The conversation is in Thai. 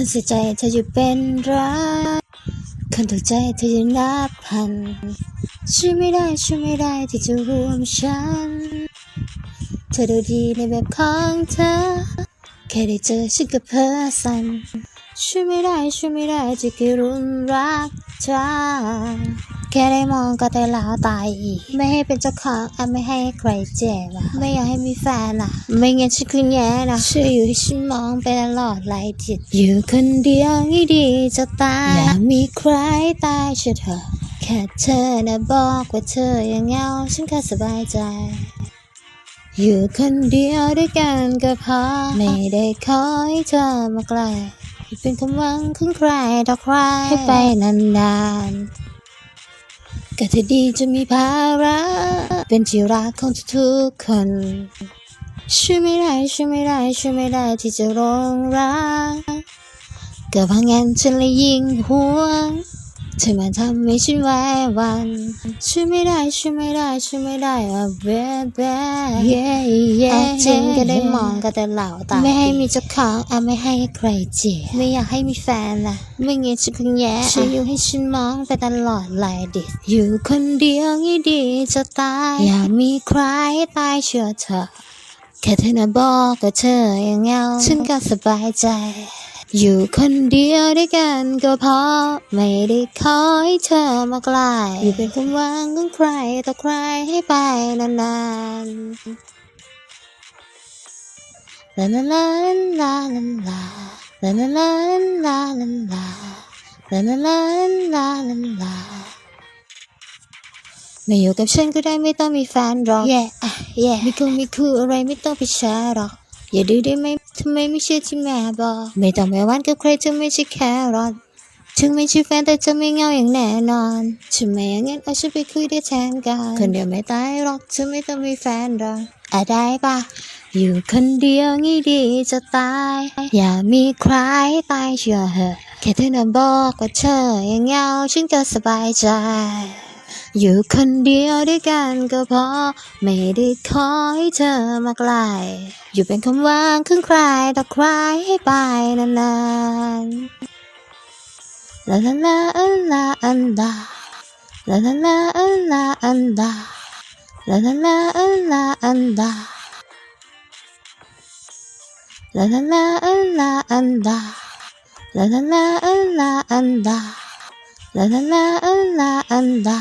คนใส่ใจเธออยู่เป็นรักคนถูกใจเธอจะนับพันช่วยไม่ได้ช่วยไม่ได้ที่จะรวมฉัน เธอดูดีในแบบของเธอ แค่ได้เจอฉันก็เพ้อสั่นช่วยไม่ได้ช่วยไม่ได้ที่จะรุนรักเธอ แค่ได้มองก็แต่ลาวตายอีก ไม่ให้เป็นเจ้าของอะไม่ให้ใครเจ็บอะไม่อยากให้มีแฟนอะ ไม่งั้นฉันคือแย่นะช่วยอยู่ให้ฉันมองไปตลอดไร้จิต อยู่คนเดียวนี่ดีจะตายอย่ามีใครตายเฉยเถอแค่เธอนะบอกว่าเธอยังเงาฉันก็สบายใจอยู่คนเดียวด้วยกันก็พอ ไม่ได้ขอให้เธอมาไกลเป็นคำหวังของใครต่อใครให้ไปนานๆ ก็เธอดีจะมีภาระเป็นที่รักของทุกๆคนช่วยไม่ได้ช่วยไม่ได้ช่วยไม่ได้ที่จะรองรักก็พังงานฉันเลยยิ่งห่วง เธอมาทำให้ฉันไว้วันช่วยไม่ได้ช่วยไม่ได้ช่วยไม่ได้อะเบเบ้เย่เย่จริงก็ได้มองก็แต่เหล่าตาไม่ให้มีเจ้าของอะไม่ให้ใครเจีบไม่อยากให้มีแฟนล่ะไม่งั้นฉันคงแย่ช่วยอยู่ให้ฉันมองไปตลอดหลายดิอยู่คนเดียวงี้ดีจะตายอยากมีใครตายเชื่อเธอแค่เธอนะบอกว่าเธอยังเหงาฉันก็สบายใจ อยู่คนเดียวด้วยกันก็พอ ไม่ได้ขอให้เธอมาไกลอยู่เป็นความหวังของใครต่อใครให้ไปนานๆลาลาลาลาลาลาลาลาลาลาลาลาลาลาลาลาลาลาไม่อยู่กับฉันก็ได้ไม่ต้องมีแฟนหรอก yeah อะ yeah มีคงมีคู่อะไรไม่ต้องไปแชร์หรอก อย่าดื้อได้ไหม ทำไมไม่เชื่อที่แม่บอก ไม่ต้องไปหวันกับใครจะไม่ใช่แค่รอทถึงไม่ใช่แฟนแต่จะไม่เหงาอย่างแน่นอนฉันไม่อย่างนั้นเอาฉันไปคุยได้แทนกัน คนเดียวไม่ตายหรอกเธอไม่ต้องมีแฟนหรอกอะได้ปะอยู่คนเดียวงี้ดีจะตาย อย่ามีใครตายเชื่อเหอะแค่เธอน่ะบอกว่าเธอยังเหงาฉันก็สบายใจ อยู่คนเดียวด้วยกันก็พอ ไม่ได้ขอให้เธอมาไกล อยู่เป็นคำว่างครึ่งใครต่อใครให้ไปนานๆลาลาลาอันลาอันลาลาลาลาอันลาอันลาลาลาลาอันลาอันลาลาลาลาอันลาอันลาลาลาลาอันลาอันลาลาลาลาอันลาอันลา